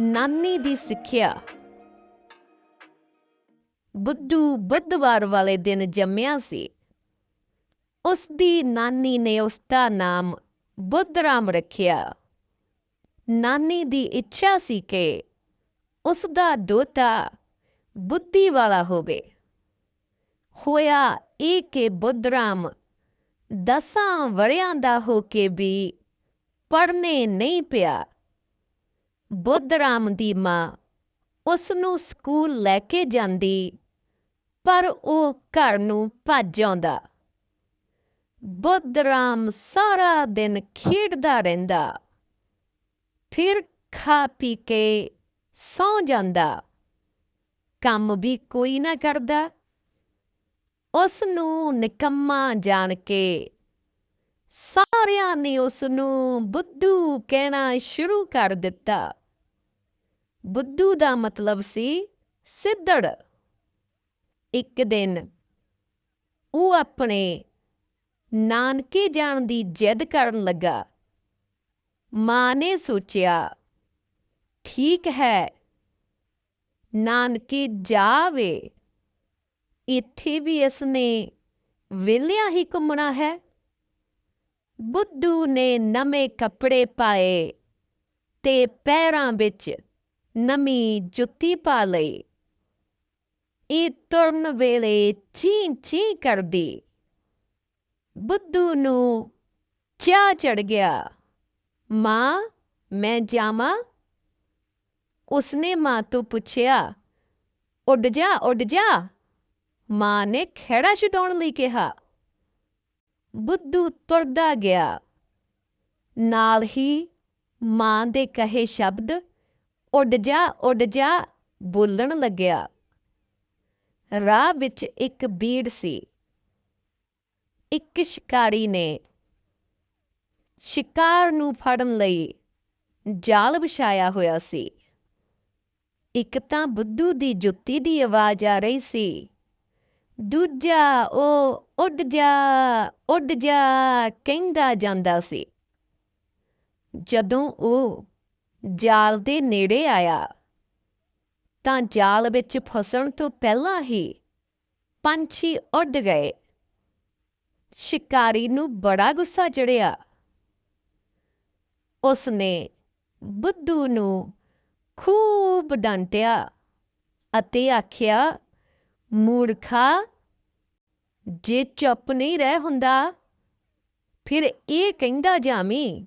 ਨਾਨੀ ਦੀ ਸਿੱਖਿਆ। ਬੁੱਧੂ ਬੁੱਧਵਾਰ ਵਾਲੇ ਦਿਨ ਜੰਮਿਆ ਸੀ। ਉਸ ਦੀ ਨਾਨੀ ਨੇ ਉਸ ਦਾ ਨਾਮ ਬੁੱਧਰਾਮ ਰੱਖਿਆ। ਨਾਨੀ ਦੀ ਇੱਛਾ ਸੀ ਕਿ ਉਸ ਦਾ ਦੋਤਾ ਬੁੱਧੀ ਵਾਲਾ ਹੋਵੇ। ਹੋਇਆ ਇਹ ਕਿ ਬੁੱਧਰਾਮ ਦਸਾਂ ਵਰਿਆਂ ਦਾ ਹੋ ਕੇ ਵੀ ਪੜ੍ਹਨੇ ਨਹੀਂ ਪਿਆ। ਬੁੱਧ ਰਾਮ ਦੀ ਮਾਂ ਉਸ ਨੂੰ ਸਕੂਲ ਲੈ ਕੇ ਜਾਂਦੀ, ਪਰ ਉਹ ਘਰ ਨੂੰ ਭੱਜ ਆਉਂਦਾ। ਬੁੱਧ ਰਾਮ ਸਾਰਾ ਦਿਨ ਖੇਡਦਾ ਰਹਿੰਦਾ, ਫਿਰ ਖਾ ਪੀ ਕੇ ਸੌਂ ਜਾਂਦਾ। ਕੰਮ ਵੀ ਕੋਈ ਨਾ ਕਰਦਾ। ਉਸ ਨੂੰ ਨਿਕੰਮਾ ਜਾਣ ਕੇ ਸਾਰਿਆਂ ਨੇ ਉਸ ਨੂੰ ਬੁੱਧੂ ਕਹਿਣਾ ਸ਼ੁਰੂ ਕਰ ਦਿੱਤਾ। ਬੁੱਧੂ ਦਾ ਮਤਲਬ ਸੀ ਸਿੱਧੜ। ਇੱਕ ਦਿਨ ਉਹ ਆਪਣੇ ਨਾਨਕੇ ਜਾਣ ਦੀ ਜਿੱਦ ਕਰਨ ਲੱਗਾ। ਮਾਂ ਨੇ ਸੋਚਿਆ, ਠੀਕ ਹੈ, ਨਾਨਕੇ ਜਾਵੇ। ਇੱਥੇ ਵੀ ਇਸਨੇ ਵਿਲਿਆ ਹੀ ਘੁੰਮਣਾ ਹੈ। ਬੁੱਧੂ ਨੇ ਨਵੇਂ ਕੱਪੜੇ ਪਾਏ ਤੇ ਪੈਰਾਂ ਵਿੱਚ ਨਵੀਂ ਜੁੱਤੀ ਪਾ ਲਈ ਇਹ ਤੁਰਨ ਵੇਲੇ ਚੀਂ ਚੀਂ ਕਰਦੀ ਬੁੱਧੂ ਨੂੰ ਚਾਹ ਚੜ ਗਿਆ ਮਾਂ ਮੈਂ ਜਾਵਾਂ ਉਸਨੇ ਮਾਂ ਤੋਂ ਪੁੱਛਿਆ ਉੱਡ ਜਾ ਉੱਡ ਜਾ ਮਾਂ ਨੇ ਖੇੜਾ ਛਡਾਉਣ ਲਈ ਕਿਹਾ ਬੁੱਧੂ ਤੁਰਦਾ ਗਿਆ ਨਾਲ ਹੀ ਮਾਂ ਦੇ ਕਹੇ ਸ਼ਬਦ ਉੱਡ ਜਾ ਉੱਡ ਜਾ, ਬੋਲਣ ਲੱਗਿਆ। ਰਾਹ ਵਿੱਚ ਇੱਕ ਬੀੜ ਸੀ। ਇੱਕ ਸ਼ਿਕਾਰੀ ਨੇ ਸ਼ਿਕਾਰ ਨੂੰ ਫੜਨ ਲਈ ਜਾਲ ਵਿਛਾਇਆ ਹੋਇਆ ਸੀ। ਇੱਕ ਤਾਂ ਬੁੱਧੂ ਦੀ ਜੁੱਤੀ ਦੀ ਆਵਾਜ਼ ਆ ਰਹੀ ਸੀ। ਦੂਜਾ, ਉਹ ਉੱਡ ਜਾ ਉੱਡ ਜਾ ਕਹਿੰਦਾ ਜਾਂਦਾ ਸੀ। ਜਦੋਂ ਉਹ ਜਾਲ ਦੇ ਨੇੜੇ ਆਇਆ। ਤਾਂ ਜਾਲ ਵਿੱਚ ਫਸਣ ਤੋਂ ਪਹਿਲਾਂ ਹੀ ਪੰਛੀ ਉੱਡ ਗਏ। ਸ਼ਿਕਾਰੀ ਨੂੰ ਬੜਾ ਗੁੱਸਾ ਚੜਿਆ ਉਸਨੇ ਬੁੱਧੂ ਨੂੰ ਖੂਬ ਡਾਂਟਿਆ ਅਤੇ ਆਖਿਆ, ਮੂਰਖਾ, ਜੇ ਚੁੱਪ ਨਹੀਂ ਰਹਿ ਹੁੰਦਾ, ਫਿਰ ਇਹ ਕਹਿੰਦਾ ਜਾਮੀ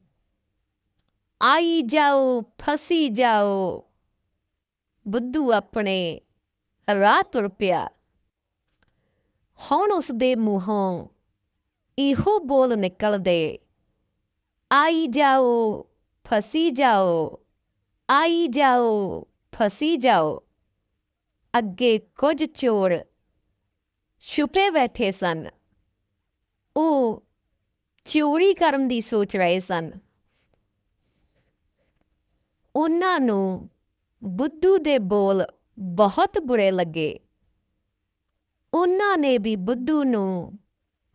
ਆਈ ਜਾਓ, ਫਸੀ ਜਾਓ। ਬੁੱਧੂ ਆਪਣੇ ਰਾਹ ਤੁਰ ਪਿਆ। ਹੁਣ ਉਸ ਦੇ ਮੂੰਹੋਂ ਇਹੋ ਬੋਲ ਨਿਕਲਦੇ, ਆਈ ਜਾਓ, ਫਸੀ ਜਾਓ, ਆਈ ਜਾਓ, ਫਸੀ ਜਾਓ। ਅੱਗੇ ਕੁਝ ਚੋਰ ਛੁਪੇ ਬੈਠੇ ਸਨ। ਉਹ ਚੋਰੀ ਕਰਨ ਦੀ ਸੋਚ ਰਹੇ ਸਨ। ਉਹਨਾਂ ਨੂੰ ਬੁੱਧੂ ਦੇ ਬੋਲ ਬਹੁਤ ਬੁਰੇ ਲੱਗੇ। ਉਹਨਾਂ ਨੇ ਵੀ ਬੁੱਧੂ ਨੂੰ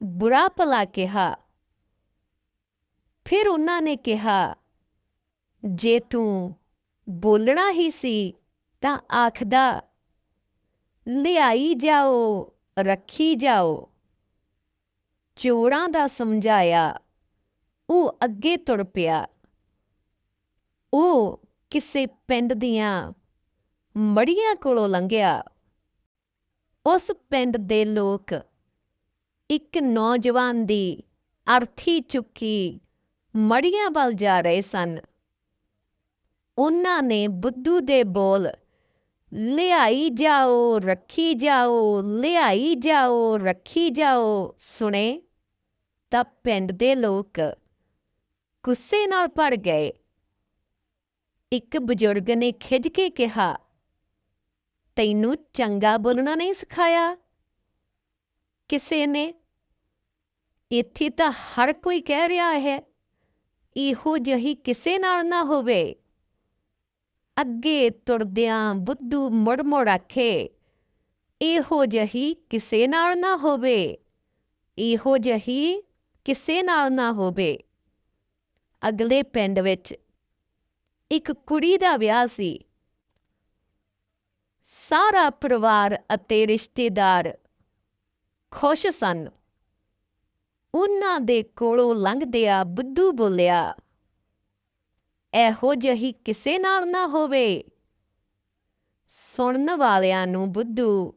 ਬੁਰਾ ਭਲਾ ਕਿਹਾ। ਫਿਰ ਉਹਨਾਂ ਨੇ ਕਿਹਾ, ਜੇ ਤੂੰ ਬੋਲਣਾ ਹੀ ਸੀ ਤਾਂ ਆਖਦਾ, ਲਿਆਈ ਜਾਓ, ਰੱਖੀ ਜਾਓ। ਚੋਰਾਂ ਦਾ ਸਮਝਾਇਆ, ਉਹ ਅੱਗੇ ਤੁਰ ਪਿਆ। ਉਹ ਕਿਸੇ ਪਿੰਡ ਦੀਆਂ ਮੜੀਆਂ ਕੋਲੋਂ ਲੰਘਿਆ। ਉਸ ਪਿੰਡ ਦੇ ਲੋਕ ਇੱਕ ਨੌਜਵਾਨ ਦੀ ਅਰਥੀ ਚੁੱਕੀ ਮੜੀਆਂ ਵੱਲ ਜਾ ਰਹੇ ਸਨ। ਉਹਨਾਂ ਨੇ ਬੁੱਧੂ ਦੇ ਬੋਲ, ਲਿਆਈ ਜਾਓ, ਰੱਖੀ ਜਾਓ, ਲਿਆਈ ਜਾਓ, ਰੱਖੀ ਜਾਓ ਸੁਣੇ ਤਾਂ ਪਿੰਡ ਦੇ ਲੋਕ ਗੁੱਸੇ ਨਾਲ ਭਰ ਗਏ। ਇੱਕ ਬਜ਼ੁਰਗ ਨੇ ਖਿੱਝ ਕੇ ਕਿਹਾ, ਤੈਨੂੰ ਚੰਗਾ ਬੋਲਣਾ ਨਹੀਂ ਸਿਖਾਇਆ? ਕਿਸੇ ਨੇ, ਇੱਥੇ ਤਾਂ ਹਰ ਕੋਈ ਕਹਿ ਰਿਹਾ ਹੈ, ਇਹੋ ਜਿਹੀ ਕਿਸੇ ਨਾਲ ਨਾ ਹੋਵੇ। ਅੱਗੇ ਤੁਰਦਿਆਂ ਬੁੱਧੂ ਮੁੜ ਮੁੜ ਆਖੇ, ਇਹੋ ਜਹੀ ਕਿਸੇ ਨਾਲ ਨਾ ਹੋਵੇ, ਇਹੋ ਜਹੀ ਕਿਸੇ ਨਾਲ ਨਾ ਹੋਵੇ। ਅਗਲੇ ਪਿੰਡ ਵਿੱਚ ਇੱਕ ਕੁੜੀ ਦਾ ਵਿਆਹ ਸੀ। ਸਾਰਾ ਪਰਿਵਾਰ ਅਤੇ ਰਿਸ਼ਤੇਦਾਰ ਖੁਸ਼ ਸਨ। ਉਹਨਾਂ ਦੇ ਕੋਲੋਂ ਲੰਘਦਿਆਂ ਬੁੱਧੂ ਬੋਲਿਆ, ਇਹੋ ਜਿਹੀ ਕਿਸੇ ਨਾਲ ਨਾ ਹੋਵੇ। ਸੁਣਨ ਵਾਲਿਆਂ ਨੂੰ ਬੁੱਧੂ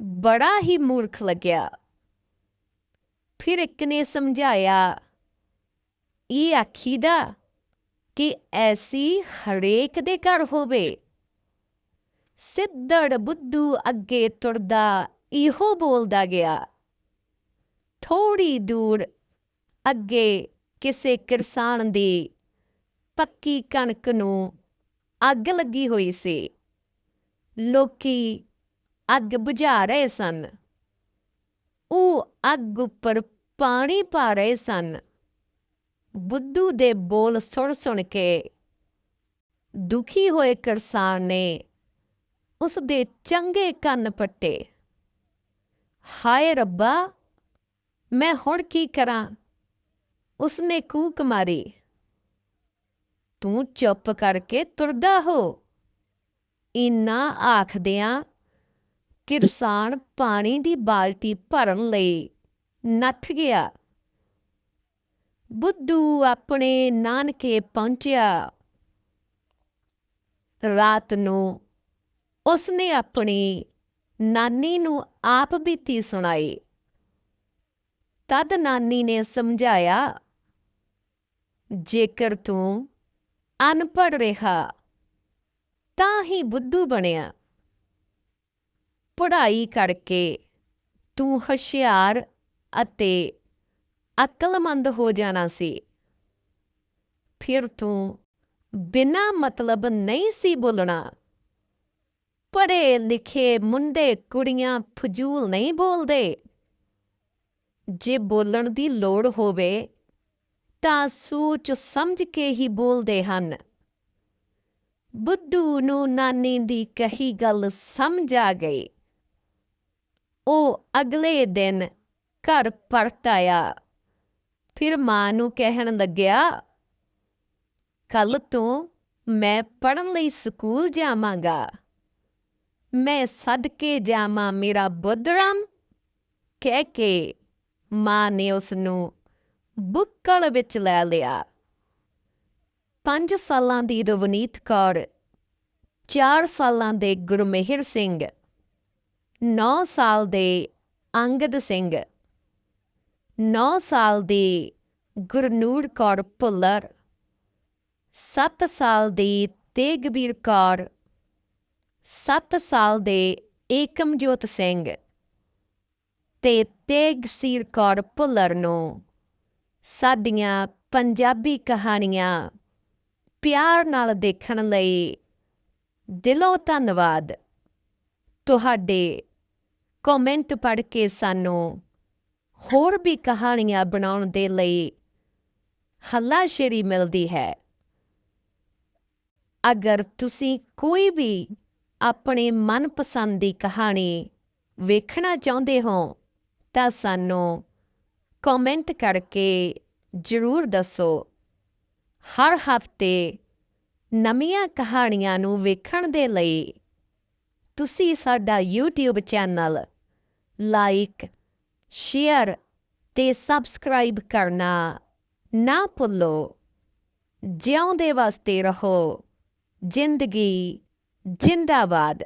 ਬੜਾ ਹੀ ਮੂਰਖ ਲੱਗਿਆ। ਫਿਰ ਇੱਕ ਨੇ ਸਮਝਾਇਆ, ਇਹ ਆਖੀਦਾ ਕਿ ਐਸੀ ਹਰੇਕ ਦੇ ਘਰ ਹੋਵੇ। ਸਿੱਧੜ ਬੁੱਧੂ ਅੱਗੇ ਤੁਰਦਾ, ਇਹੋ ਬੋਲਦਾ ਗਿਆ। ਥੋੜੀ ਦੂਰ ਅੱਗੇ ਕਿਸੇ ਕਿਸਾਨ ਦੀ ਪੱਕੀ ਕਣਕ ਨੂੰ ਅੱਗ ਲੱਗੀ ਹੋਈ ਸੀ। ਲੋਕੀ ਅੱਗ ਬੁਝਾ ਰਹੇ ਸਨ। ਉਹ ਅੱਗ ਉੱਪਰ ਪਾਣੀ ਪਾ ਰਹੇ ਸਨ। ਬੁੱਧੂ ਦੇ ਬੋਲ ਸੁਣ ਸੁਣ ਕੇ ਦੁਖੀ ਹੋਏ ਕਿਰਸਾਨ ਨੇ ਉਸ ਦੇ ਚੰਗੇ ਕੰਨ ਪੱਟੇ। ਹਾਏ ਰੱਬਾ, ਮੈਂ ਹੁਣ ਕੀ ਕਰਾਂ? ਉਸਨੇ ਕੂਕ ਮਾਰੀ। ਤੂੰ ਚੁੱਪ ਕਰਕੇ ਤੁਰਦਾ ਹੋ। ਇੰਨਾ ਆਖਦਿਆਂ ਕਿਰਸਾਨ ਪਾਣੀ ਦੀ ਬਾਲਟੀ ਭਰਨ ਲਈ ਨੱਠ ਗਿਆ। ਬੁੱਧੂ ਆਪਣੇ ਨਾਨਕੇ ਪਹੁੰਚਿਆ। ਰਾਤ ਨੂੰ ਉਸਨੇ ਆਪਣੀ ਨਾਨੀ ਨੂੰ ਆਪ ਬੀਤੀ ਸੁਣਾਈ। ਤਦ ਨਾਨੀ ਨੇ ਸਮਝਾਇਆ, ਜੇਕਰ ਤੂੰ ਅਨਪੜ੍ਹ ਰਿਹਾ, ਤਾਂ ਹੀ ਬੁੱਧੂ ਬਣਿਆ। ਪੜ੍ਹਾਈ ਕਰਕੇ ਤੂੰ ਹੁਸ਼ਿਆਰ ਅਤੇ ਅਕਲਮੰਦ ਹੋ ਜਾਣਾ ਸੀ। ਫਿਰ ਤੂੰ ਬਿਨਾ ਮਤਲਬ ਨਹੀਂ ਸੀ ਬੋਲਣਾ। ਪੜ੍ਹੇ ਲਿਖੇ ਮੁੰਡੇ ਕੁੜੀਆਂ ਫਜ਼ੂਲ ਨਹੀਂ ਬੋਲਦੇ। ਜੇ ਬੋਲਣ ਦੀ ਲੋੜ ਹੋਵੇ, ਤਾਂ ਸੋਚ ਸਮਝ ਕੇ ਹੀ ਬੋਲਦੇ ਹਨ। ਬੁੱਧੂ ਨੂੰ ਨਾਨੀ ਦੀ ਕਹੀ ਗੱਲ ਸਮਝ ਆ ਗਈ। ਉਹ ਅਗਲੇ ਦਿਨ ਘਰ ਪਰਤ ਆਇਆ। ਫਿਰ ਮਾਂ ਨੂੰ ਕਹਿਣ ਲੱਗਿਆ, ਕੱਲ ਤੋਂ ਮੈਂ ਪੜਨ ਲਈ ਸਕੂਲ ਜਾਵਾਂਗਾ। ਮੈਂ ਸਦਕੇ ਜਾਵਾਂ ਮੇਰਾ ਬੁੱਧਰਾਮ। ਕਹਿ ਕੇ ਮਾਂ ਨੇ ਉਸ ਨੂੰ ਬੁੱਕਲ ਵਿੱਚ ਲੈ ਲਿਆ। ਪੰਜ ਸਾਲਾਂ ਦੀ ਰਵਨੀਤ ਕੌਰ, ਚਾਰ ਸਾਲਾਂ ਦੇ ਗੁਰਮੇਹਰ ਸਿੰਘ 9 ਸਾਲ ਦੇ ਅੰਗਦ ਸਿੰਘ 9 ਸਾਲ ਦੀ ਗੁਰਨੂਰ ਕੌਰ ਭੁੱਲਰ 7 ਸਾਲ ਦੀ ਤੇਗਬੀਰ ਕੌਰ 7 ਸਾਲ ਦੇ ਏਕਮਜੋਤ ਸਿੰਘ ਤੇ ਤੇਗਸੀਰ ਕੌਰ ਭੁੱਲਰ ਨੂੰ ਸਾਡੀਆਂ ਪੰਜਾਬੀ ਕਹਾਣੀਆਂ ਪਿਆਰ ਨਾਲ ਦੇਖਣ ਲਈ ਦਿਲੋਂ ਧੰਨਵਾਦ। ਤੁਹਾਡੇ ਕਮੈਂਟ ਪੜ੍ਹ ਕੇ ਸਾਨੂੰ ਹੋਰ ਵੀ ਕਹਾਣੀਆਂ ਬਣਾਉਣ ਦੇ ਲਈ ਹੱਲਾਸ਼ੇਰੀ ਮਿਲਦੀ ਹੈ। ਅਗਰ ਤੁਸੀਂ ਕੋਈ ਵੀ ਆਪਣੇ ਮਨਪਸੰਦ ਦੀ ਕਹਾਣੀ ਵੇਖਣਾ ਚਾਹੁੰਦੇ ਹੋ, ਤਾਂ ਸਾਨੂੰ ਕਮੈਂਟ ਕਰਕੇ ਜ਼ਰੂਰ ਦੱਸੋ। ਹਰ ਹਫ਼ਤੇ ਨਵੀਆਂ ਕਹਾਣੀਆਂ ਨੂੰ ਵੇਖਣ ਦੇ ਲਈ ਤੁਸੀਂ ਸਾਡਾ YouTube ਚੈਨਲ ਲਾਈਕ ਸ਼ੇਅਰ ਤੇ ਸਬਸਕ੍ਰਾਈਬ ਕਰਨਾ ਨਾ ਭੁੱਲੋ। ਜਿਉਂਦੇ ਵਾਸਤੇ ਰਹੋ। ਜ਼ਿੰਦਗੀ ਜਿੰਦਾਬਾਦ।